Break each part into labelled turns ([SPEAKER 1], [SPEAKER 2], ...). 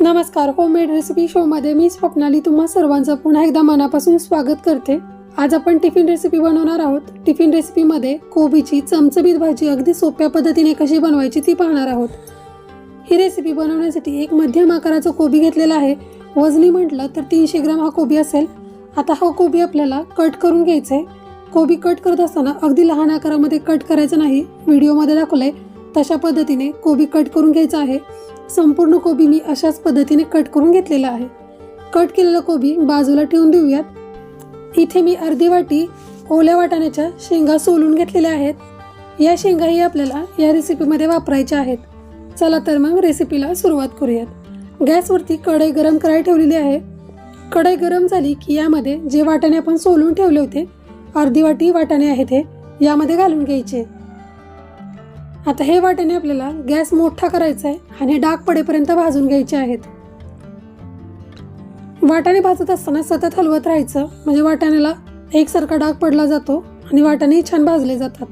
[SPEAKER 1] नमस्कार homemade recipe शोमध्ये मी स्वप्नाली. तुम्हा सर्वांचं पुन्हा एकदा मनापासून स्वागत करते. आज आपण टिफिन रेसिपी बनवणार आहोत. टिफिन रेसिपीमध्ये कोबीची चमचबीत भाजी अगदी सोप्या पद्धतीने कशी बनवायची ती पाहणार आहोत. ही रेसिपी बनवण्यासाठी एक मध्यम आकाराचा कोबी घेतलेला आहे. वजनी म्हटलं तर तीनशे ग्राम हा कोबी असेल. आता हा कोबी आपल्याला कट करून घ्यायचा आहे कोबी कट करत असताना अगदी लहान आकारामध्ये कट करायचं नाही. व्हिडिओमध्ये दाखवलं आहे तशा पद्धतीने कोबी कट करून घ्यायचा आहे. संपूर्ण कोबी मी अशाच पद्धतीने कट करून घेतलेला आहे. कट केलेला कोबी बाजूला ठेवून देऊयात. इथे मी अर्धी वाटी ओल्या वाटाण्याच्या शेंगा सोलून घेतलेल्या आहेत. या शेंगाही आपल्याला या रेसिपीमध्ये वापरायच्या आहेत. चला तर मग रेसिपीला सुरुवात करूयात. गॅसवरती कढई गरम करायला ठेवलेली आहे. कढई गरम झाली की यामध्ये जे वाटाणे आपण सोलून ठेवले होते अर्धी वाटी वाटाणे आहेत हे यामध्ये घालून घ्यायचे. आता हे वाट्याने आपल्याला गॅस मोठा करायचा आहे आणि डाग पडेपर्यंत भाजून घ्यायचे आहेत. वाटाणे भाजत असताना सतत हलवत राहायचं म्हणजे वाटाण्याला एकसारखा डाग पडला जातो आणि वाटाणे छान भाजले जातात.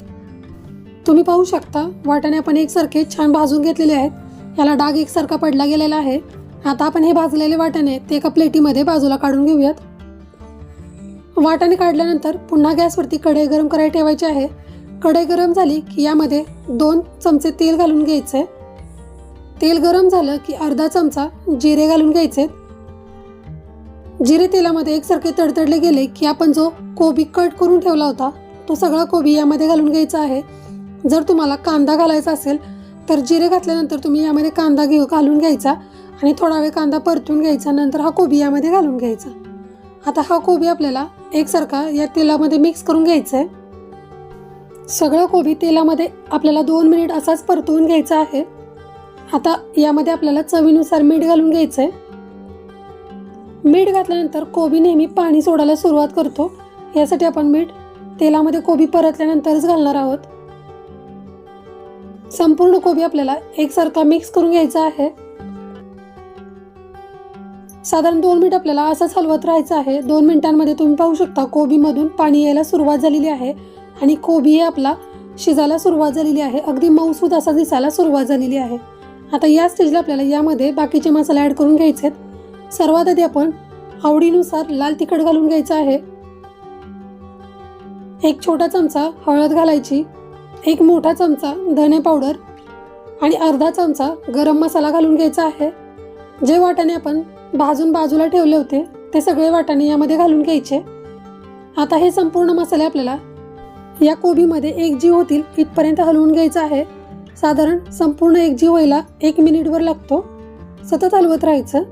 [SPEAKER 1] तुम्ही पाहू शकता वाटाणे आपण एकसारखे छान भाजून घेतलेले आहेत. याला डाग एकसारखा पडला गेलेला आहे. आता आपण हे भाजलेले वाटाणे ते एका प्लेटीमध्ये बाजूला काढून घेऊयात. वाटाणे काढल्यानंतर पुन्हा गॅसवरती कढई गरम करायला ठेवायची आहे. कढई गरम झाली की यामध्ये दोन चमचे तेल घालून घ्यायचे तेल गरम झालं की अर्धा चमचा जिरे घालून घ्यायचे जिरे तेलामध्ये एकसारखे तडतडले गेले की आपण जो कोबी कट करून ठेवला होता तो सगळा कोबी यामध्ये घालून घ्यायचा आहे. जर तुम्हाला कांदा घालायचा असेल तर जिरे घातल्यानंतर तुम्ही यामध्ये कांदा घेऊ घालून घ्यायचा आणि थोडा वेळ कांदा परतून घ्यायचा नंतर हा कोबी यामध्ये घालून घ्यायचा. आता हा कोबी आपल्याला एकसारखा या तेलामध्ये मिक्स करून घ्यायचा आहे सगळं कोबी तेलामध्ये आपल्याला दोन मिनिट असाच परतवून घ्यायचा आहे. आता यामध्ये आपल्याला चवीनुसार मीठ घालून घ्यायचं आहे मीठ घातल्यानंतर कोबी नेहमी पाणी सोडायला सुरुवात करतो. यासाठी आपण मीठ तेलामध्ये कोबी परतल्यानंतरच घालणार आहोत. संपूर्ण कोबी आपल्याला एकसारखा मिक्स करून घ्यायचा आहे. साधारण दोन मिनिट आपल्याला असंच हलवत राहायचं आहे. दोन मिनिटांमध्ये तुम्ही पाहू शकता कोबीमधून पाणी यायला सुरुवात झालेली आहे. आणि कोबी आपला शिजायला सुरुवात झालेली आहे. अगदी मऊसूद असा दिसायला सुरुवात झालेली आहे. आता या स्टेजला आपल्याला यामध्ये बाकीचे मसाले ॲड करून घ्यायचे आहेत. सर्वात आधी आपण आवडीनुसार लाल तिखट घालून घ्यायचं आहे. एक छोटा चमचा हळद घालायची एक मोठा चमचा धने पावडर आणि अर्धा चमचा गरम मसाला घालून घ्यायचा आहे. जे वाटाणे आपण भाजून बाजूला ठेवले होते ते सगळे वाटाणे यामध्ये घालून घ्यायचे. आता हे संपूर्ण मसाले आपल्याला या कोबीमध्ये एक जीव होतील इथपर्यंत हलवून घ्यायचं आहे. साधारण संपूर्ण एक जीव व्हायला एक मिनिटवर लागतो. सतत हलवत राहायचं.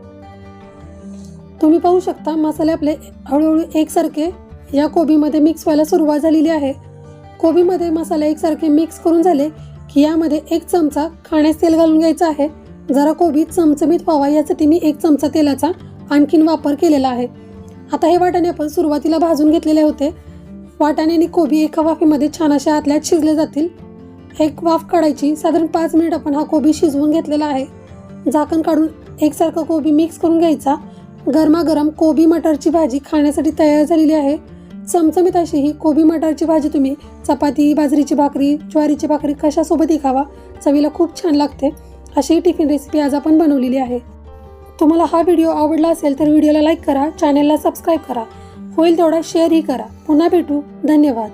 [SPEAKER 1] तुम्ही पाहू शकता मसाले आपले हळूहळू एकसारखे या कोबीमध्ये मिक्स व्हायला सुरुवात झालेली आहे. कोबीमध्ये मसाले एकसारखे मिक्स करून झाले की यामध्ये एक चमचा खाण्यास तेल घालून घ्यायचं आहे. जरा कोबी चमचमीत व्हावा यासाठी मी एक चमचा तेलाचा आणखीन वापर केलेला आहे. आता हे वाटाणे आपण सुरुवातीला भाजून घेतलेले होते. वाटाणे आणि कोबी एका वाफेमध्ये छान अशा आतल्यात शिजले जातील. एक वाफ काढायची साधारण पाच मिनिट आपण हा कोबी शिजवून घेतलेला आहे. झाकण काढून एकसारखा कोबी मिक्स करून घ्यायचा. गरमागरम कोबी मटरची भाजी खाण्यासाठी तयार झालेली आहे. चमचमीत अशी ही कोबी मटारची भाजी तुम्ही चपाती बाजरीची भाकरी ज्वारीची भाकरी कशासोबतही खावा. चवीला खूप छान लागते. अशी ही टिफिन रेसिपी आज आपण बनवलेली आहे. तुम्हाला हा व्हिडिओ आवडला असेल तर व्हिडिओला लाईक करा चॅनलला सबस्क्राईब करा. होईल तेवढा शेअरही करा. पुन्हा भेटू. धन्यवाद.